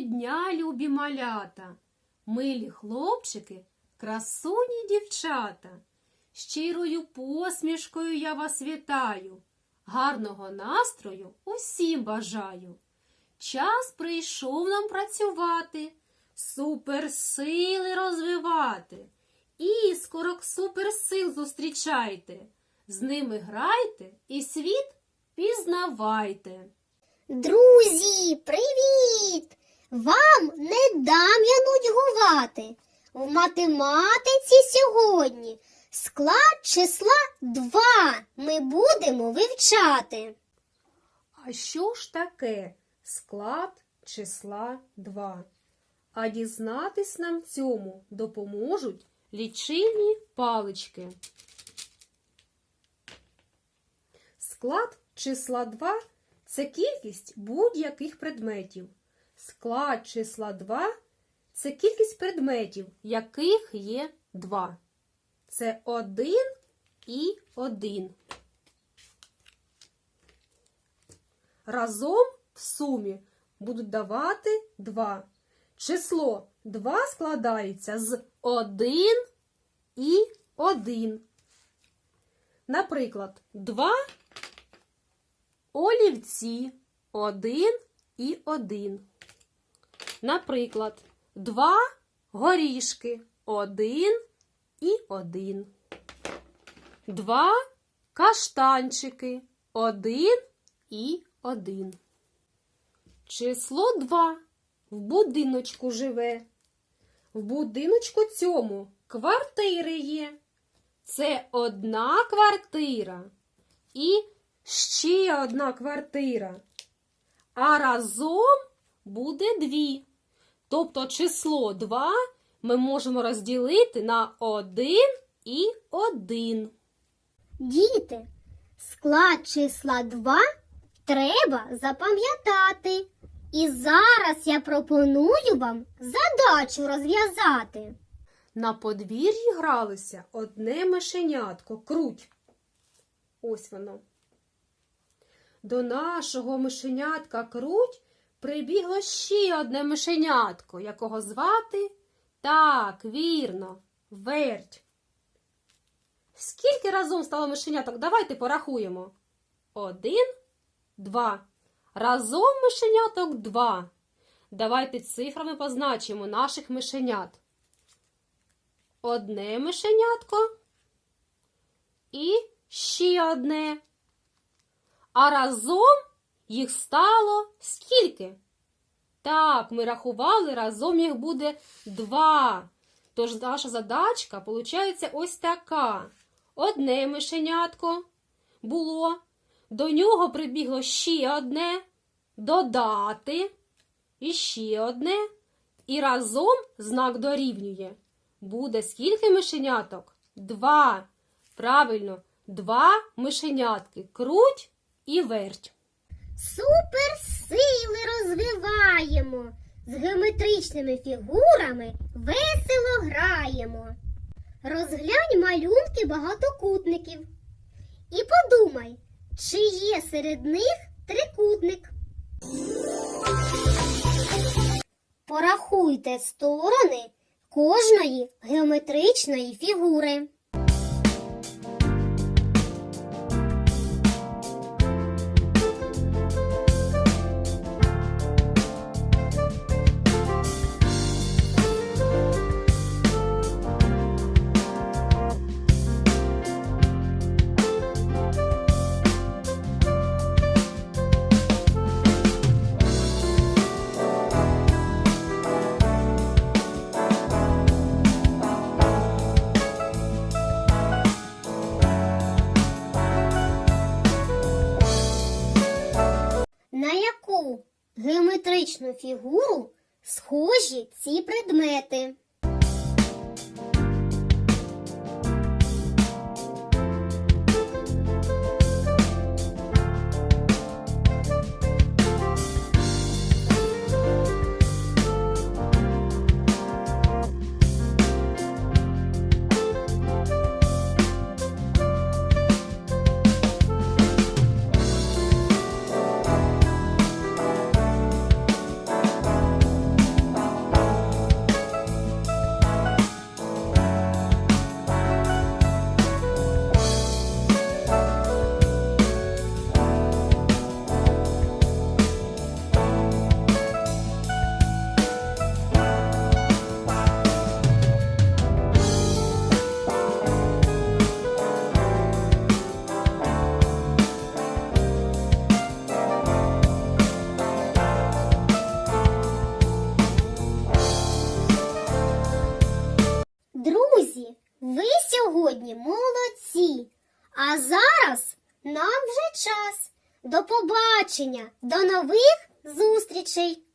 дня, любі малята, милі хлопчики, красуні дівчата. Щирою посмішкою я вас вітаю, гарного настрою усім бажаю. Час прийшов нам працювати, суперсили розвивати. Іскорок суперсил зустрічайте, з ними грайте і світ пізнавайте. Друзі, привіт! Вам не дам я нудьгувати. В математиці сьогодні склад числа 2 ми будемо вивчати. А що ж таке склад числа 2? А дізнатись нам цьому допоможуть лічильні палички. Склад числа 2 – це кількість будь-яких предметів. Склад числа 2 – це кількість предметів, яких є 2. Це 1 і 1. Разом в сумі будуть давати 2. Число 2 складається з 1 і 1. Наприклад, 2 олівці 1 і 1. Наприклад, 2 горішки 1 і 1. 2 каштанчики 1 і 1. Число 2 в будиночку живе. В будиночку цьому квартири є. Це одна квартира і ще одна квартира. А разом буде дві. Тобто число 2 ми можемо розділити на 1 і 1. Діти, склад числа 2 треба запам'ятати. І зараз я пропоную вам задачу розв'язати. На подвір'ї гралося одне мишенятко, круть. Ось воно. До нашого мишенятка круть прибігло ще одне мишенятко, якого звати так, вірно, верть. Скільки разом стало мишеняток? Давайте порахуємо. Один, два. Разом мишеняток два. Давайте цифрами позначимо наших мишенят. Одне мишенятко і ще одне. А разом їх стало скільки? Так, ми рахували, разом їх буде два. Тож наша задачка виходить ось така. Одне мишенятко було, до нього прибігло ще одне, додати, і ще одне, і разом знак дорівнює. Буде скільки мишеняток? Два. Правильно, два мишенятки. Круть і верть. Суперсили розвиваємо, з геометричними фігурами весело граємо. Розглянь малюнки багатокутників і подумай, чи є серед них трикутник. Порахуйте сторони кожної геометричної фігури. Геометричну фігуру схожі ці предмети? Зараз нам вже час. До побачення, до нових зустрічей!